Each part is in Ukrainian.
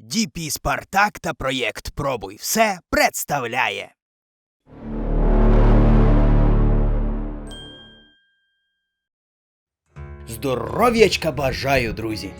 ДП Спартак та проєкт Пробуй все представляє. Здоров'ячка бажаю, друзі!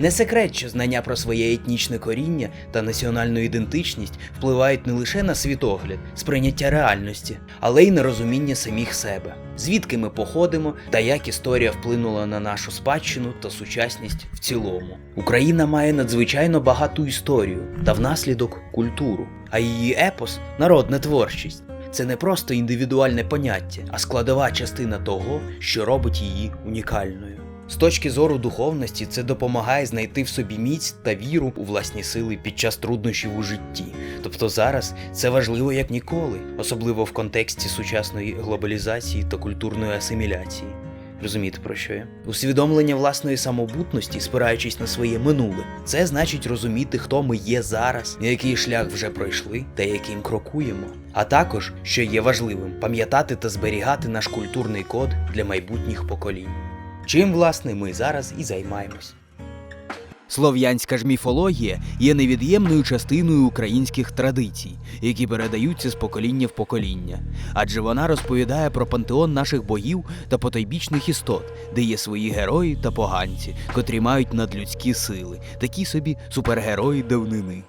Не секрет, що знання про своє етнічне коріння та національну ідентичність впливають не лише на світогляд, сприйняття реальності, але й на розуміння самих себе, звідки ми походимо та як історія вплинула на нашу спадщину та сучасність в цілому. Україна має надзвичайно багату історію та внаслідок культуру, а її епос народна творчість. Це не просто індивідуальне поняття, а складова частина того, що робить її унікальною. З точки зору духовності, це допомагає знайти в собі міць та віру у власні сили під час труднощів у житті. Тобто зараз це важливо як ніколи, особливо в контексті сучасної глобалізації та культурної асиміляції. Розумієте про що я? Усвідомлення власної самобутності, спираючись на своє минуле, це значить розуміти, хто ми є зараз, який шлях вже пройшли та яким крокуємо. А також, що є важливим, пам'ятати та зберігати наш культурний код для майбутніх поколінь. Чим, власне, ми зараз і займаємось. Слов'янська ж міфологія є невід'ємною частиною українських традицій, які передаються з покоління в покоління, адже вона розповідає про пантеон наших богів та потойбічних істот, де є свої герої та поганці, котрі мають надлюдські сили, такі собі супергерої давнини.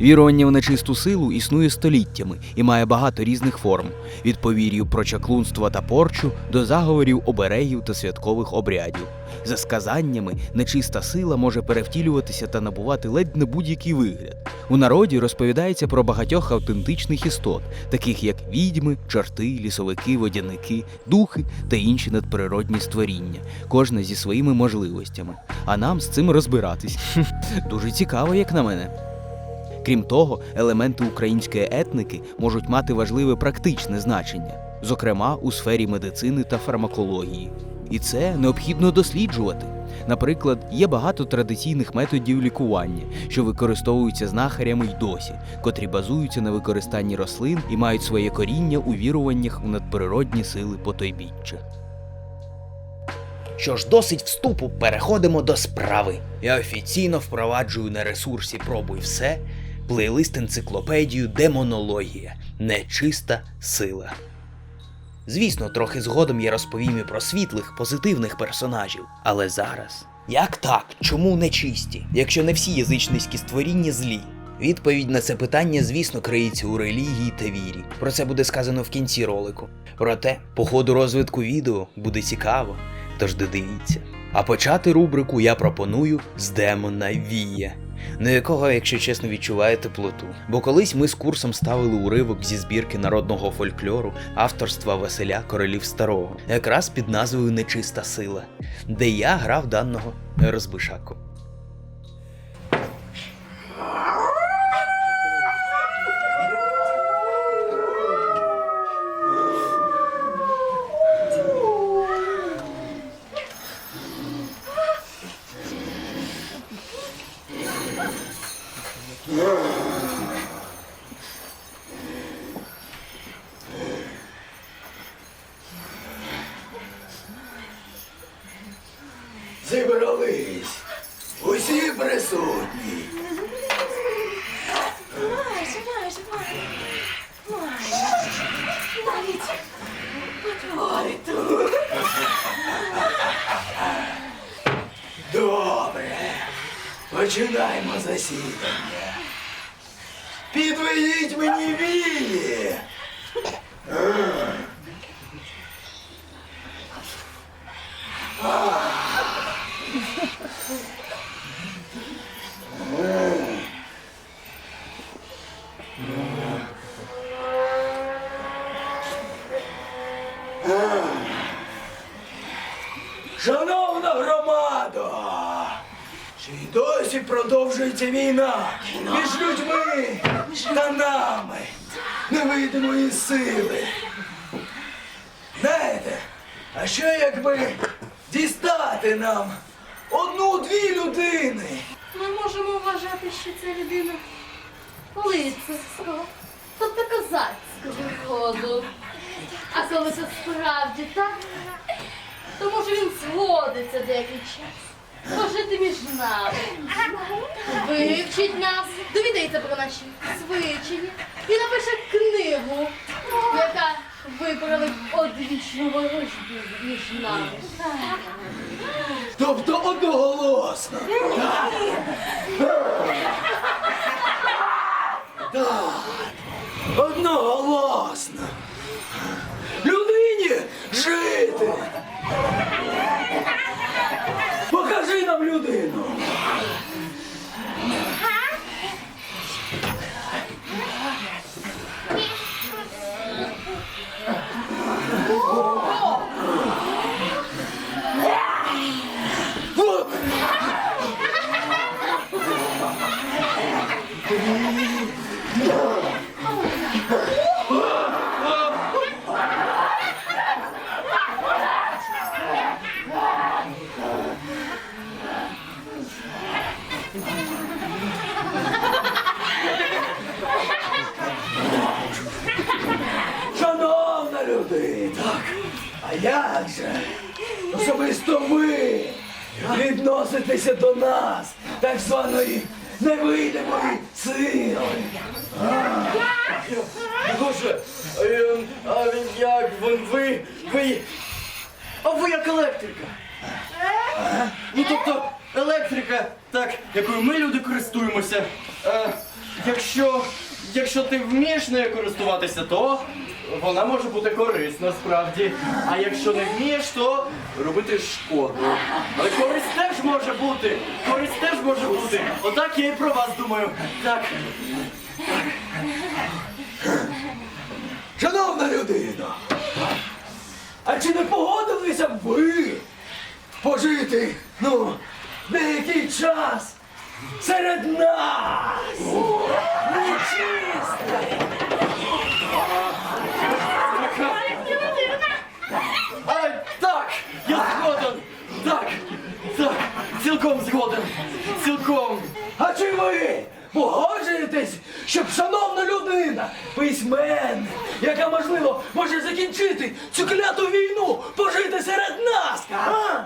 Вірування в нечисту силу існує століттями і має багато різних форм: від повір'їв про чаклунство та порчу до заговорів оберегів та святкових обрядів. За сказаннями, нечиста сила може перевтілюватися та набувати ледь не будь-який вигляд. У народі розповідається про багатьох автентичних істот, таких як відьми, чорти, лісовики, водяники, духи та інші надприродні створіння, кожна зі своїми можливостями. А нам з цим розбиратись. Дуже цікаво, як на мене. Крім того, елементи української етники можуть мати важливе практичне значення, зокрема у сфері медицини та фармакології. І це необхідно досліджувати. Наприклад, є багато традиційних методів лікування, що використовуються знахарями й досі, котрі базуються на використанні рослин і мають своє коріння у віруваннях у надприродні сили потойбіччя. Що ж, досить вступу, переходимо до справи. Я офіційно впроваджую на ресурсі Пробуй все плейлист енциклопедію Демонологія Нечиста сила. Звісно, трохи згодом я розповім і про світлих, позитивних персонажів. Але зараз. Як так? Чому нечисті? Якщо не всі язичницькі створіння злі? Відповідь на це питання, звісно, криється у релігії та вірі. Про це буде сказано в кінці ролику. Проте, по ходу розвитку відео буде цікаво, тож додивіться. А почати рубрику я пропоную з демона Вія, на якого, якщо чесно, відчуває теплоту. Бо колись ми з курсом ставили уривок зі збірки народного фольклору авторства Василя Королів Старого, якраз під назвою Нечиста сила, де я грав даного розбишаку. Майже, майже. Майже. Навіть потвори тут. Добре. Починаємо засідання. Підведіть мені вії. Шановна громада! Чи й досі продовжується війна між людьми та нами невидимої сили? Знаєте, а що якби дістати нам одну-дві людини? Ми можемо вважати, що це людина лицарського, тобто козацького ходу. А коли це справді так, то може він згодиться деякий час пожити між нами. Вивчить нас, довідається про наші звичаї і напише книгу, яка виправить одвічну ворожбу між нами. Тобто одноголосно. Так. Шановна людина, так. А як же? Особисто ви відноситеся до нас, так званої невидимої сили. Боже, е, а він як ви, ви, а ви як електрика? Ну тобто електрика, так, якою ми люди користуємося. Е, якщо, якщо ти вмієш нею користуватися, то вона може бути корисна справді. А якщо не вмієш, то робити шкоду. Але користь теж може бути. Користь теж може бути. Отак я і про вас думаю. Так. Шановна людина, а чи не погодилися б ви пожити, ну, деякий час серед нас? Нечисто. А, так, я згоден. Так, так, цілком згоден. Цілком. А чи ви погоджуєтесь, щоб шановна людина, письменник, яка можливо може закінчити цю кляту війну, пожити серед нас? А?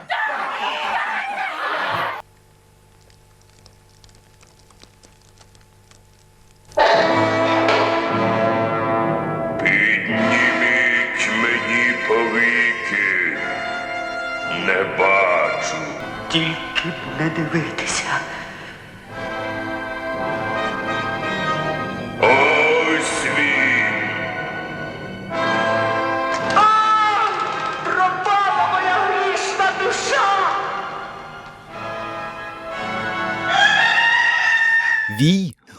Тільки б не дивитися.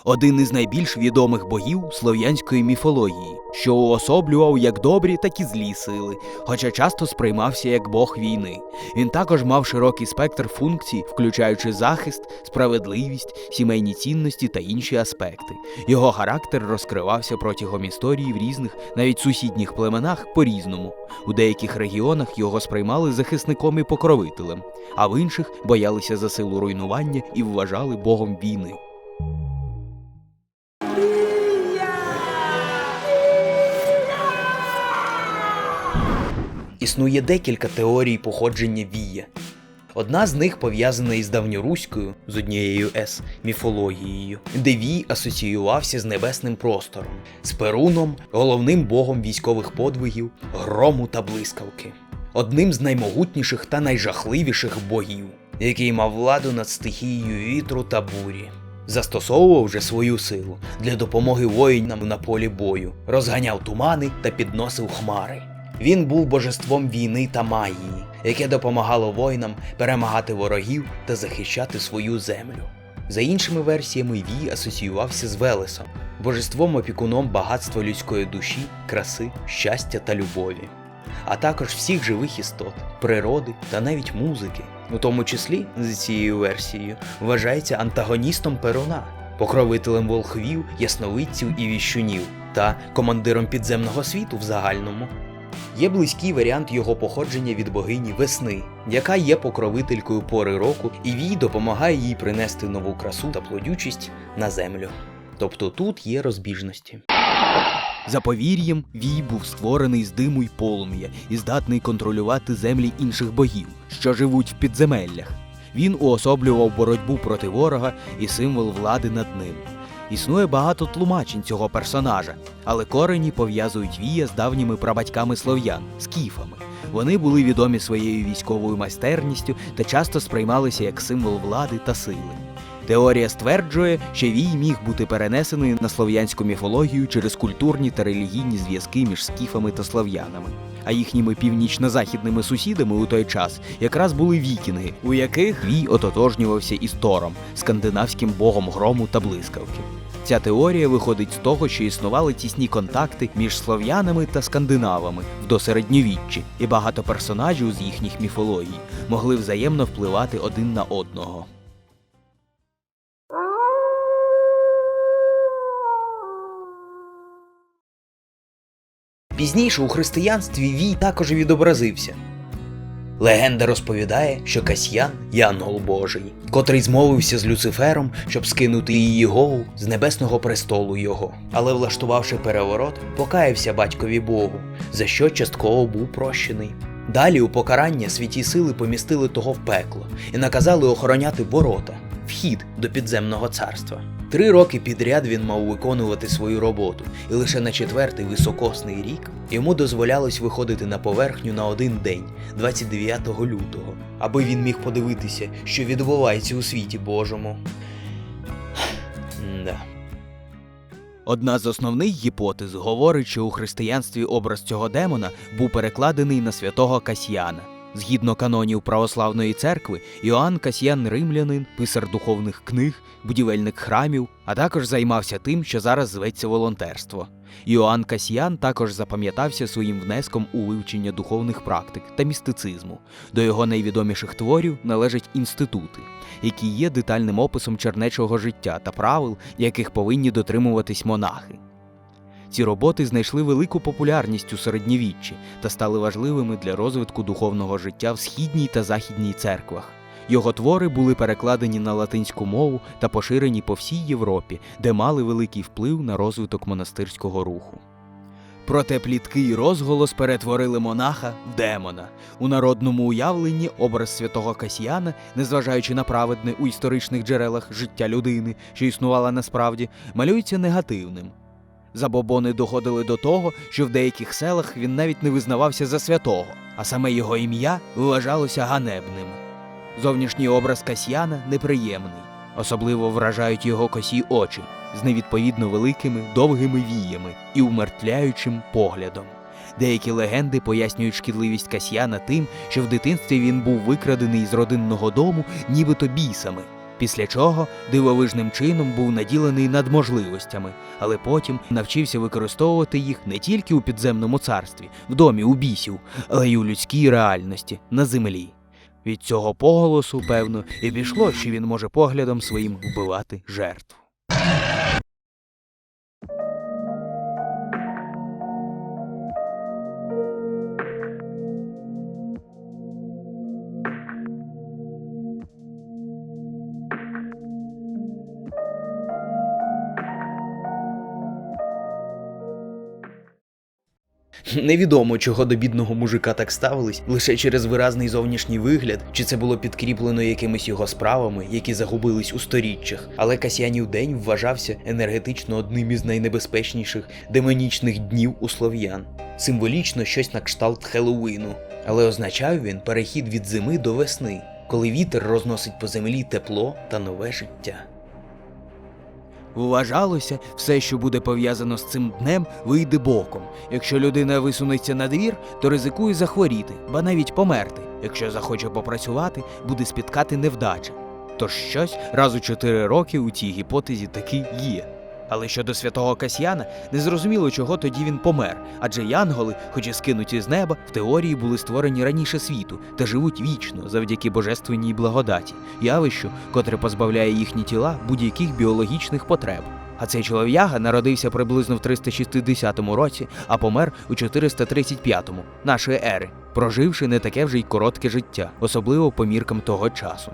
Один із найбільш відомих богів слов'янської міфології, що уособлював як добрі, так і злі сили, хоча часто сприймався як бог війни. Він також мав широкий спектр функцій, включаючи захист, справедливість, сімейні цінності та інші аспекти. Його характер розкривався протягом історії в різних, навіть сусідніх племенах по-різному. У деяких регіонах його сприймали захисником і покровителем, а в інших боялися за силу руйнування і вважали богом війни. Існує декілька теорій походження вія. Одна з них пов'язана із давньоруською з однією С міфологією, де Вій асоціювався з небесним простором, з Перуном, головним богом військових подвигів, грому та блискавки, одним з наймогутніших та найжахливіших богів, який мав владу над стихією вітру та бурі. Застосовував же свою силу для допомоги воїнам на полі бою, розганяв тумани та підносив хмари. Він був божеством війни та магії, яке допомагало воїнам перемагати ворогів та захищати свою землю. За іншими версіями, Вій асоціювався з Велесом, божеством опікуном багатства людської душі, краси, щастя та любові, а також всіх живих істот, природи та навіть музики. У тому числі, за цією версією, вважається антагоністом Перуна, покровителем волхвів, ясновидців і віщунів та командиром підземного світу в загальному. Є близький варіант його походження від богині весни, яка є покровителькою пори року, і Вій допомагає їй принести нову красу та плодючість на землю. Тобто тут є розбіжності. За повір'ям, Вій був створений з диму й полум'я і здатний контролювати землі інших богів, що живуть в підземеллях. Він уособлював боротьбу проти ворога і символ влади над ним. Існує багато тлумачень цього персонажа, але корені пов'язують Вія з давніми прабатьками слов'ян скіфами. Вони були відомі своєю військовою майстерністю та часто сприймалися як символ влади та сили. Теорія стверджує, що Вій міг бути перенесений на слов'янську міфологію через культурні та релігійні зв'язки між скіфами та слов'янами. А їхніми північно-західними сусідами у той час якраз були вікінги, у яких Вій ототожнювався із Тором, скандинавським богом грому та блискавки. Ця теорія виходить з того, що існували тісні контакти між слов'янами та скандинавами в досередньовіччі, і багато персонажів з їхніх міфологій могли взаємно впливати один на одного. Пізніше у християнстві Вій також відобразився. Легенда розповідає, що Касьян є ангел Божий, котрий змовився з Люцифером, щоб скинути її голову з небесного престолу його. Але, влаштувавши переворот, покаявся батькові Богу, за що частково був прощений. Далі у покарання святі сили помістили того в пекло і наказали охороняти ворота, вхід до підземного царства. Три роки підряд він мав виконувати свою роботу, і лише на четвертий високосний рік йому дозволялось виходити на поверхню на один день, 29 лютого, аби він міг подивитися, що відбувається у світі Божому. Да. Одна з основних гіпотез говорить, що у християнстві образ цього демона був перекладений на святого Касьяна. Згідно канонів православної церкви, Іоанн Касьян Римлянин, писар духовних книг, будівельник храмів, а також займався тим, що зараз зветься волонтерство. Іоанн Касьян також запам'ятався своїм внеском у вивчення духовних практик та містицизму. До його найвідоміших творів належать інститути, які є детальним описом чернечого життя та правил, яких повинні дотримуватись монахи. Ці роботи знайшли велику популярність у середньовіччі та стали важливими для розвитку духовного життя в східній та західній церквах. Його твори були перекладені на латинську мову та поширені по всій Європі, де мали великий вплив на розвиток монастирського руху. Проте плітки й розголос перетворили монаха в демона. У народному уявленні образ святого Касьяна, незважаючи на праведне у історичних джерелах життя людини, що існувала насправді, малюється негативним. Забобони доходили до того, що в деяких селах він навіть не визнавався за святого, а саме його ім'я вважалося ганебним. Зовнішній образ Касьяна неприємний, особливо вражають його косі очі з невідповідно великими довгими віями і умертвляючим поглядом. Деякі легенди пояснюють шкідливість Касьяна тим, що в дитинстві він був викрадений з родинного дому нібито бісами, після чого дивовижним чином був наділений надможливостями, але потім навчився використовувати їх не тільки у підземному царстві, в домі у бісів, але й у людській реальності на землі. Від цього поголосу, певно, і пішло, що він може поглядом своїм вбивати жертву. Невідомо, чого до бідного мужика так ставились, лише через виразний зовнішній вигляд, чи це було підкріплено якимись його справами, які загубились у сторіччях. Але Касьянів день вважався енергетично одним із найнебезпечніших демонічних днів у слов'ян. Символічно щось на кшталт Хеллоуіну, але означав він перехід від зими до весни, коли вітер розносить по землі тепло та нове життя. Вважалося, все, що буде пов'язано з цим днем, вийде боком. Якщо людина висунеться на двір, то ризикує захворіти, ба навіть померти. Якщо захоче попрацювати, буде спіткати невдача. Тож щось раз у чотири роки у цій гіпотезі таки є. Але щодо святого Касьяна, незрозуміло, чого тоді він помер, адже янголи, хоч і скинуті з неба, в теорії були створені раніше світу та живуть вічно завдяки божественній благодаті, явищу, котре позбавляє їхні тіла будь-яких біологічних потреб. А цей чолов'яга народився приблизно в 360 році, а помер у 435 нашої ери, проживши не таке вже й коротке життя, особливо по міркам того часу.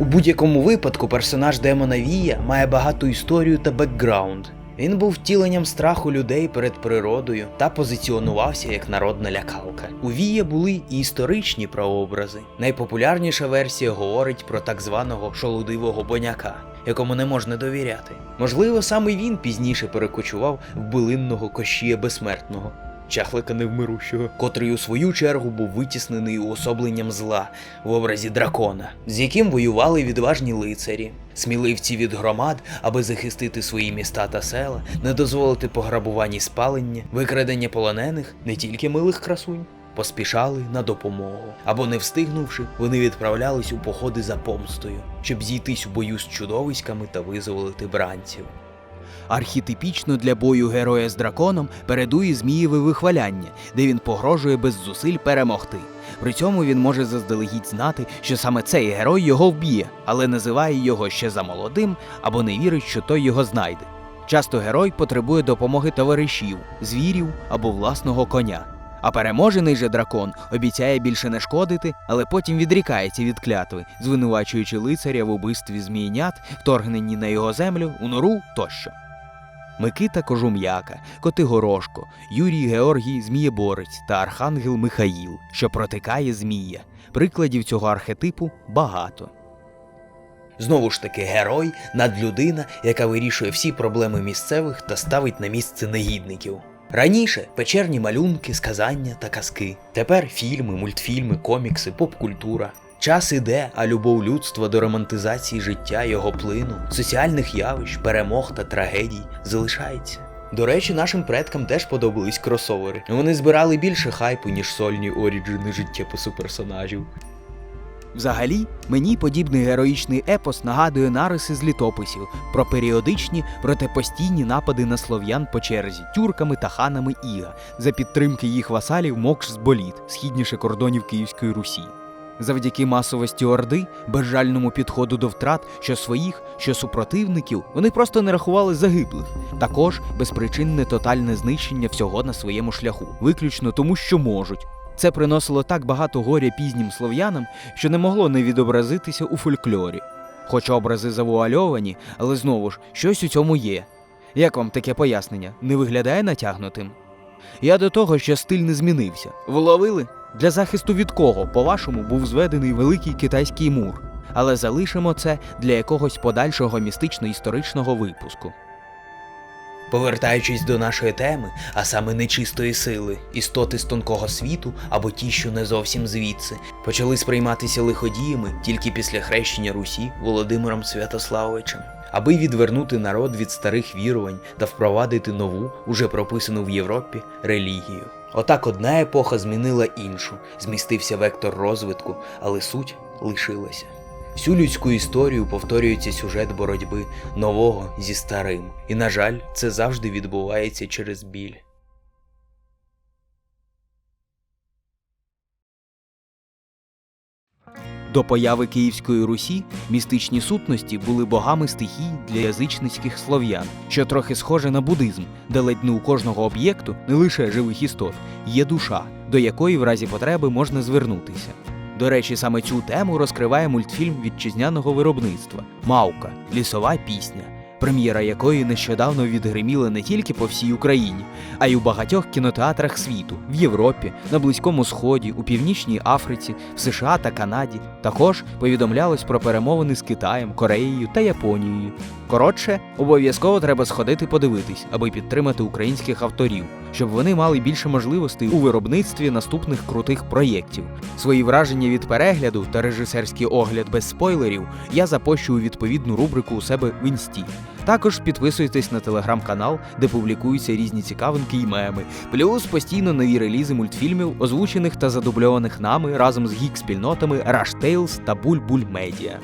У будь-якому випадку персонаж Демона Вія має багату історію та бекграунд. Він був втіленням страху людей перед природою та позиціонувався як народна лякалка. У Вія були і історичні прообрази. Найпопулярніша версія говорить про так званого шолудивого боняка, якому не можна довіряти. Можливо, саме він пізніше перекочував в билинного кощія безсмертного. Чахлика невмирущого, котрий у свою чергу був витіснений уособленням зла в образі дракона, з яким воювали відважні лицарі, сміливці від громад, аби захистити свої міста та села, не дозволити пограбувань і спалення, викрадення полонених, не тільки милих красунь. Поспішали на допомогу, або не встигнувши, вони відправлялись у походи за помстою, щоб зійтись у бою з чудовиськами та визволити бранців. Архетипічно для бою героя з драконом передує змієве вихваляння, де він погрожує без зусиль перемогти. При цьому він може заздалегідь знати, що саме цей герой його вб'є, але називає його ще за молодим або не вірить, що той його знайде. Часто герой потребує допомоги товаришів, звірів або власного коня. А переможений же дракон обіцяє більше не шкодити, але потім відрікається від клятви, звинувачуючи лицаря в убивстві змієнят, вторгненні на його землю, у нору тощо. Микита Кожум'яка, Котигорошко, Юрій Георгій Змієборець та Архангел Михаїл, що протикає Змія. Прикладів цього архетипу багато. Знову ж таки, герой надлюдина, яка вирішує всі проблеми місцевих та ставить на місце негідників. Раніше печерні малюнки, сказання та казки. Тепер фільми, мультфільми, комікси, поп-культура. Час іде, а любов людства до романтизації життя, його плину, соціальних явищ, перемог та трагедій залишається. До речі, нашим предкам теж подобались кросовери. Вони збирали більше хайпу, ніж сольні оріджини життєпису персонажів. Взагалі, мені подібний героїчний епос нагадує нариси з літописів про періодичні, проте постійні напади на слов'ян по черзі тюрками та ханами Іга за підтримки їх васалів Мокш з Боліт, східніше кордонів Київської Русі. Завдяки масовості Орди, безжальному підходу до втрат, що своїх, що супротивників, вони просто не рахували загиблих. Також безпричинне тотальне знищення всього на своєму шляху, виключно тому, що можуть. Це приносило так багато горя пізнім слов'янам, що не могло не відобразитися у фольклорі. Хоч образи завуальовані, але знову ж щось у цьому є. Як вам таке пояснення? Не виглядає натягнутим? Я до того, що стиль не змінився. Вловили? Для захисту від кого, по-вашому, був зведений великий китайський мур. Але залишимо це для якогось подальшого містично-історичного випуску. Повертаючись до нашої теми, а саме нечистої сили, істоти з тонкого світу або ті, що не зовсім звідси, почали сприйматися лиходіями тільки після хрещення Русі Володимиром Святославовичем. Аби відвернути народ від старих вірувань та впровадити нову, уже прописану в Європі, релігію. Отак одна епоха змінила іншу, змістився вектор розвитку, але суть лишилася. Всю людську історію повторюється сюжет боротьби нового зі старим. І, на жаль, це завжди відбувається через біль. До появи Київської Русі містичні сутності були богами стихій для язичницьких слов'ян, що трохи схоже на буддизм, де ледь не у кожного об'єкту, не лише живих істот, є душа, до якої в разі потреби можна звернутися. До речі, саме цю тему розкриває мультфільм вітчизняного виробництва Маука Лісова пісня, прем'єра якої нещодавно відгриміла не тільки по всій Україні, а й у багатьох кінотеатрах світу в Європі, на Близькому Сході, у Північній Африці, в США та Канаді. Також повідомлялось про перемовини з Китаєм, Кореєю та Японією. Коротше, обов'язково треба сходити подивитись, аби підтримати українських авторів, щоб вони мали більше можливостей у виробництві наступних крутих проєктів. Свої враження від перегляду та режисерський огляд без спойлерів я запощу у відповідну рубрику у себе в інсті. Також підписуйтесь на телеграм-канал, де публікуються різні цікавинки і меми. Плюс постійно нові релізи мультфільмів, озвучених та задубльованих нами разом з гік-спільнотами Rush Tales та Буль-Буль Медіа.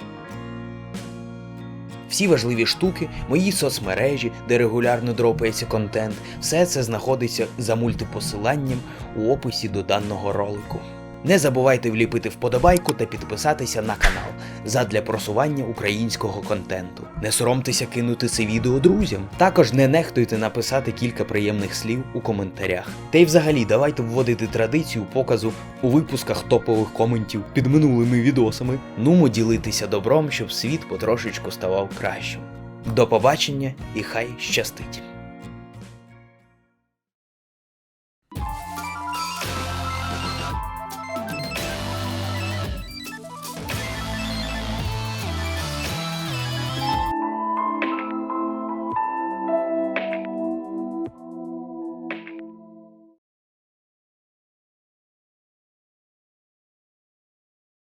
Всі важливі штуки, мої соцмережі, де регулярно дропається контент, все це знаходиться за мультипосиланням у описі до даного ролику. Не забувайте вліпити вподобайку та підписатися на канал задля просування українського контенту. Не соромтеся кинути це відео друзям. Також не нехтуйте написати кілька приємних слів у коментарях. Та й взагалі давайте вводити традицію показу у випусках топових коментів під минулими відосами. Нумо ділитися добром, щоб світ потрошечку ставав кращим. До побачення і хай щастить!